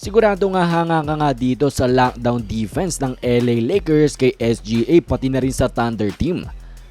Sigurado nga hanga ka nga dito sa lockdown defense ng LA Lakers kay SGA pati na rin sa Thunder team.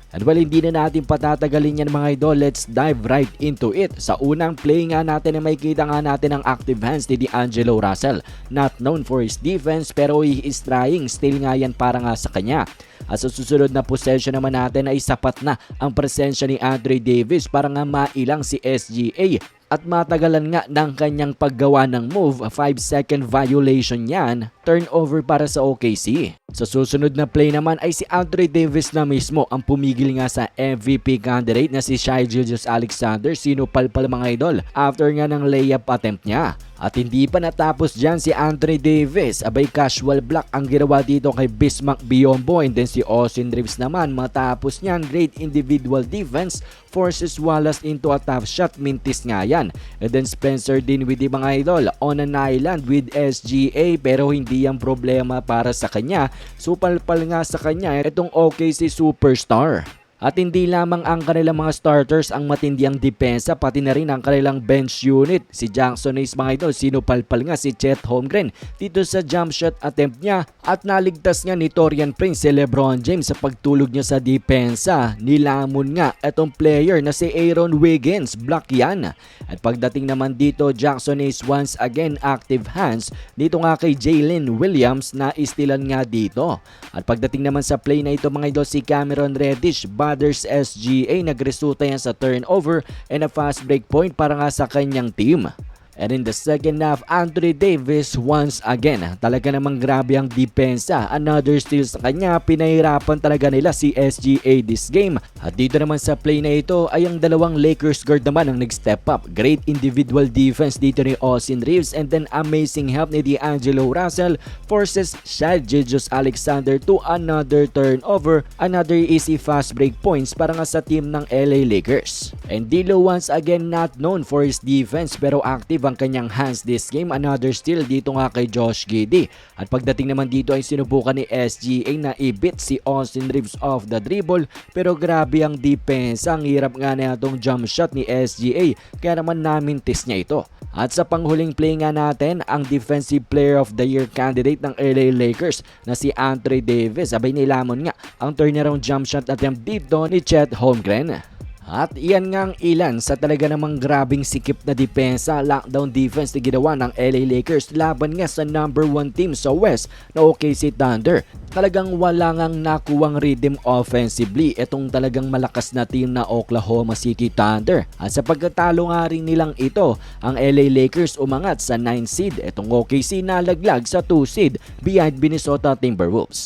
At well, hindi na natin patatagalin yan mga idol. Let's dive right into it. Sa unang play nga natin ay makikita nga natin ang active hands ni D'Angelo Russell. Not known for his defense pero he is trying. Still nga yan para nga sa kanya. At sa susunod na possession naman natin ay sapat na ang presensya ni Andre Davis para nga mailang si SGA at matagalan nga ng kanyang paggawa ng move, 5 second violation yan, turnover para sa OKC. Sa susunod na play naman ay si Andre Davis na mismo ang pumigil nga sa MVP candidate na si Shai Gilgeous Alexander, sinupalpal mga idol, after nga ng layup attempt niya. At hindi pa natapos dyan si Andre Davis, abay casual block ang ginawa dito kay Bismack Biombo and then si Austin Reeves naman matapos niyan great individual defense forces Wallace into a tough shot mintis nga yan. And then Spencer Dinwiddie mga idol on an island with SGA pero hindi yan problema para sa kanya. Supalpal nga sa kanya itong OKC superstar. At hindi lamang ang kanilang mga starters ang matindi ang depensa, pati na rin ang kanilang bench unit. Si Jackson Hayes mga idol, sinupalpal nga si Chet Holmgren dito sa jump shot attempt niya at naligtas nga ni Torian Prince si Lebron James sa pagtulog niya sa depensa. Nilamon nga itong player na si Aaron Wiggins, block yan. At pagdating naman dito, Jackson Hayes once again active hands dito nga kay Jalen Williams na istilan nga dito. At pagdating naman sa play na ito mga idol si Cameron Reddish, Brothers SGA nagresulta yan sa turnover and a fast break point para nga sa kanyang team. And in the second half, Andre Davis once again. Talaga namang grabe ang depensa. Another steal sa kanya. Pinahirapan talaga nila si SGA this game. At dito naman sa play na ito ay ang dalawang Lakers guard naman ang nag-step up. Great individual defense dito ni Austin Reeves and then amazing help ni D'Angelo Russell forces Shai Gilgeous Alexander to another turnover. Another easy fast break points para nga sa team ng LA Lakers. And Dilo once again not known for his defense pero active ang kanyang hands this game. Another steal dito nga kay Josh Giddey. At pagdating naman dito ay sinubukan ni SGA na i-beat si Austin Reeves off the dribble. Pero grabe ang defense. Ang hirap nga na itong jump shot ni SGA. Kaya naman namintis niya ito. At sa panghuling play nga natin, ang Defensive Player of the Year candidate ng LA Lakers na si Andre Davis. Abay nilamon nga ang turnaround jump shot attempt dito ni Chet Holmgren. At iyan nga ang ilan sa talaga namang grabing sikip na depensa, lockdown defense na ginawa ng LA Lakers laban nga sa number 1 team sa West na OKC Thunder. Talagang wala ngang nakuwang rhythm offensively itong talagang malakas na team na Oklahoma City Thunder. At sa pagkatalo nga rin nilang ito, ang LA Lakers umangat sa 9 seed. Itong OKC nalaglag sa 2 seed behind Minnesota Timberwolves.